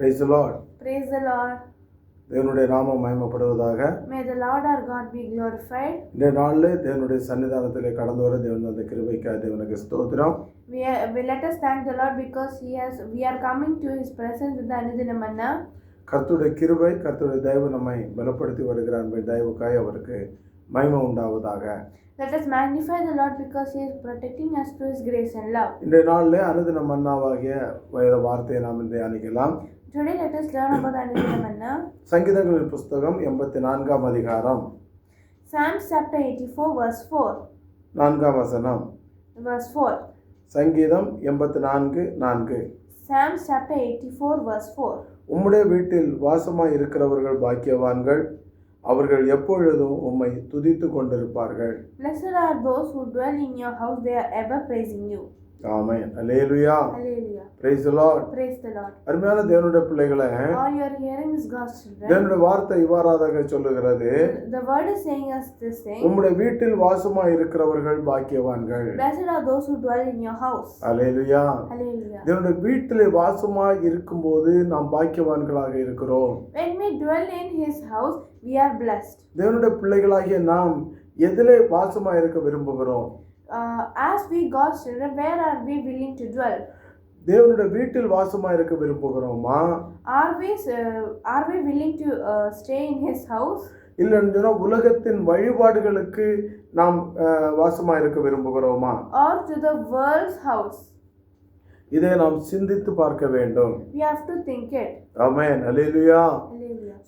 Praise Lord Praise the Lord. தேவனுடைய நாமம் மயமப்படுவதாக May the Lord our God be glorified. இந்த நாளில் தேவனுடைய சன்னிதானத்தில் கடந்து வர தேவன் அந்த கிருபைக்காக தேவனுக்கு ஸ்தோத்திரம் We, let us thank the Lord because He has. We are coming to His presence with the Anudinamanna. கர்த்தருடைய கிருபை கர்த்தருடைய தயவு நம்மை பலப்படுத்தி வருகிறார் என்பதை தயவுக்காய் அவருக்கு மகிமை உண்டாவதாக Let us magnify the Lord because He is protecting us through His grace and love. இன்றைய நாளில் அனுதின மன்னாவாகிய வேத வார்த்தையை நாம் தியானிக்கலாம் Today, let us learn about the Anudinamanna. சங்கீதங்களின் புஸ்தகம் எண்பத்தி நான்காம் அதிகாரம் Psalms chapter 84, verse 4. நான்காம் வசனம் Verse 4. சங்கீதம் எண்பத்தி நான்கு நான்கு Psalms chapter 84, verse 4. உம்முடைய வீட்டில் வாசமாய் இருக்கிறவர்கள் பாக்கியவான்கள் அவர்கள் எப்பொழுதும் உம்மை துதித்து கொண்டிருப்பார்கள் Blessed are those who dwell in your house, they are ever praising you. Amen hallelujah Hallelujah. Praise the Lord Praise the Lord. அருமையான தேவனுடைய பிள்ளைகளை All you are hearing is God's children. தேவனுடைய வார்த்தை இவ்வாறாக சொல்லுகிறது The word is saying us this thing. உம்முடைய வீட்டில் வாசமாய் இருக்கிறவர்கள் பாக்கியவான்கள் Blessed are those who dwell in your house. அல்லேலுயா Hallelujah. தேவனுடைய வீட்டிலே வாசமாய் இருக்கும்போது நாம் பாக்கியவான்களாக இருக்கிறோம் When we dwell in His house, we are blessed. தேவனுடைய பிள்ளைகளாகிய நாம் எதிலே வாசமாய் இருக்க விரும்புகிறோம் Uh, as we God's children, where are we willing to dwell? தேவனுடைய வீட்டில் வாசமாய் இருக்க விரும்புகிறோமா Are we uh, are we willing to uh, stay in His house, இல்லைன்னு உலகத்தின் வழிபாடுகளுக்கு நாம் அஹ், வாசமாய் இருக்க விரும்புகிறோமா or to the world's house? இதை நாம் சிந்தித்து பார்க்க வேண்டும் We have to think it. Amen Hallelujah.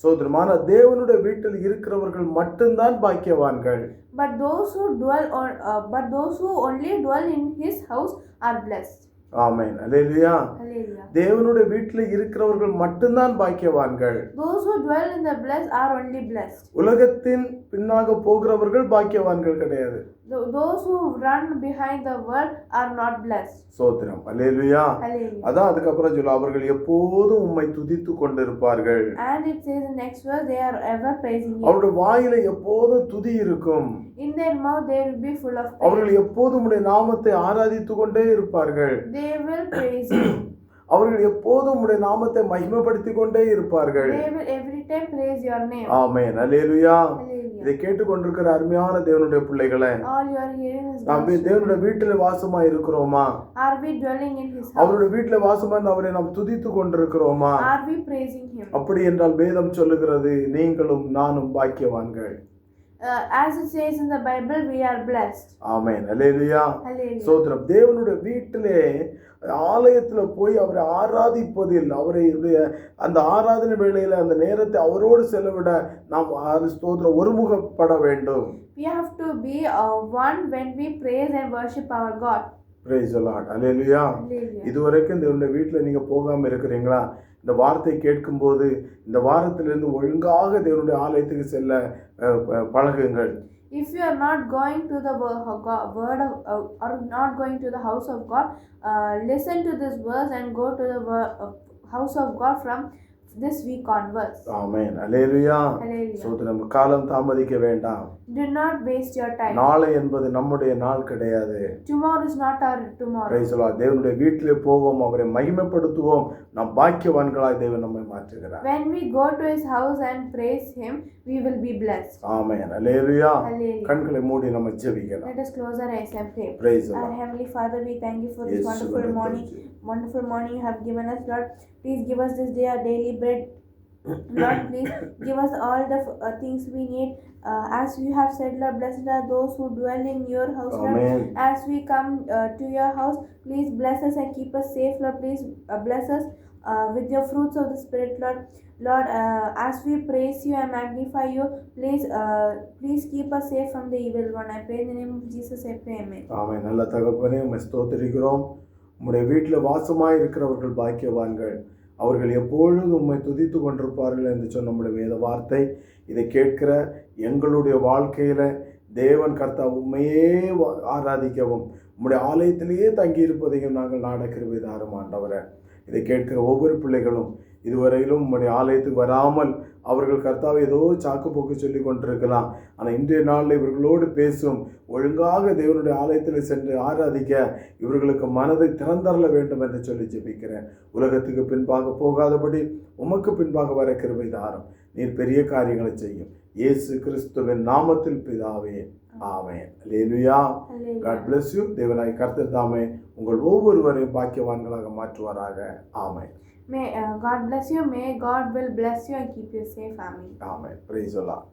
சோதரமான தேவனுடைய வீட்டில் இருக்கிறவர்கள் மட்டும்தான் பாக்கியவான்கள் But those who dwell on, uh, but those who only dwell in His house are blessed. Amen Hallelujah. தேவனுடைய வீட்டில் இருக்கிறவர்கள் மட்டும்தான் பாக்கியவான்கள் Those who dwell in the blessed are only blessed. உலகத்தின் பின்னாக போகிறவர்கள் பாக்கியவான்கள் கிடையாது Those who run behind the world are not blessed. சோத்திரம் Hallelujah. அதான் அதுக்கப்புறம் சொல்ல அவர்கள் எப்போதும் உம்மை துதித்து கொண்டிருப்பார்கள் And it says in next verse, they are ever praising you. அவருடைய வாயில எப்போதும் துதி இருக்கும் In their mouth, they will be full of praise. அவர்கள் எப்போதும் உடைய நாமத்தை ஆராதித்து கொண்டே இருப்பார்கள் They will praise you. அவர்கள் எப்போதும் உடைய நாமத்தை மகிமைப்படுத்தி கொண்டே இருப்பார்கள் They will every time praise your name. Amen Hallelujah. இதை கேட்டுக்கொண்டிருக்கிற அருமையான தேவனுடைய பிள்ளைகளை நாம் தேவனுடைய வீட்டில் வாசமா இருக்கிறோமா? அவருடைய வீட்டில் வாசமா இருந்து அவரை நாம் துதித்து கொண்டிருக்கிறோமா? அப்படி என்றால் வேதம் சொல்லுகிறது நீங்களும் நானும் பாக்கியவான்கள் As it says in the Bible, we are blessed. Amen hallelujah Hallelujah. சோத்திரம் தேவனுடைய வீட்டிலே ஆலயத்துல போய் அவரை ஆராதிப்பதில் அவரை அந்த ஆராதனை வேளையில அந்த நேரத்தை அவரோடு செலவிட நாம் ஸ்தோத்திரம் ஒருமுகப்பட வேண்டும் We have to be uh, one when we praise and worship our God. Praise lord hallelujah Hallelujah. இதுவரைக்கும் தேவனுடைய வீட்டில் நீங்கள் போகாமல் இருக்கிறீங்களா இந்த வார்த்தை கேட்கும்போது இந்த வாரத்திலிருந்து ஒழுங்காக தேவனுடைய ஆலயத்துக்கு செல்ல பழகுங்கள் If you are not going to the wo- of God, word of, uh, or not going to the house of God, uh, listen to this verse and go to the wo- uh, house of God from this week onwards. Amen hallelujah Hallelujah. சோத்திரம் காலம் தாமதிக்க வேண்டாம் Do not waste your time. நாளை என்பது நம்முடைய நாள் கிடையாது Tomorrow is not our tomorrow. Praise lord தேவனுடைய வீட்டிலே போவோம் அவரை மகிமைப்படுத்துவோம் நாம் பாக்கியவான்களாய் தேவன் நம்மை மாற்றுகிறார் When we go to His house and praise Him, we will be blessed. Amen hallelujah Hallelujah. கண்களை மூடி நம்ம ஜெபிக்கலாம் Let us close our eyes and pray. Praise Our lord Heavenly Father, we thank you for this Yes, wonderful Lord, morning. Wonderful morning you have given us, Lord. Please give us this day our daily bread. Lord, please give us all the uh, things we need. Uh, as you have said, Lord, blessed are those who dwell in your house, Lord. Amen As we come uh, to your house, please bless us and keep us safe, Lord. Please uh, bless us uh, with your fruits of the Spirit, Lord. Lord, uh, as we praise you and magnify you, please, uh, please keep us safe from the evil one. I pray in the name of Jesus. I pray, Amen. ஆமென் நல்ல தகப்பனே உம்மை ஸ்தோத்திரிக்கிறோம் உம்முடைய வீட்டில் வாசமாய் இருக்கிறவர்கள் பாக்கியவான்கள் அவர்கள் எப்பொழுதும் உம்மை துதித்து கொண்டிருப்பார்கள் என்று சொன்ன நம்முடைய வேத வார்த்தை இதை கேட்கிற எங்களுடைய வாழ்க்கையில் தேவன் கர்த்தா உண்மையே ஆராதிக்கவும். உம்முடைய ஆலயத்திலேயே தங்கியிருப்பதையும் நாங்கள் நாட கிருபை தாரும் இதை கேட்கிற ஒவ்வொரு பிள்ளைகளும் இதுவரையிலும் உம்முடைய ஆலயத்துக்கு வராமல் அவர்கள் கர்த்தாவை ஏதோ சாக்கு போக்கு சொல்லி கொண்டிருக்கலாம். ஆனால் இன்றைய நாளில் இவர்களோடு பேசும் ஒழுங்காக தேவனுடைய ஆலயத்தில் சென்று ஆராதிக்க இவர்களுக்கு மனதை திறந்தரல வேண்டும் என்று சொல்லி ஜெபிக்கிறேன். உலகத்துக்கு பின்பாக போகாதபடி உமக்கு பின்பாக வர கிருபை தாரும். நீர் பெரிய காரியங்களை செய்யும். இயேசு கிறிஸ்துவின் நாமத்தில் பிதாவே. ஆமென். லேலுயா. காட் bless யூ தேவனாய் கர்த்தர் தாமே உங்கள் ஒவ்வொருவரையும் பாக்கியவான்களாக மாற்றுவாராக. ஆமென். May uh, God bless you. May God will bless you and keep you safe, family. Amen. Praise the Lord.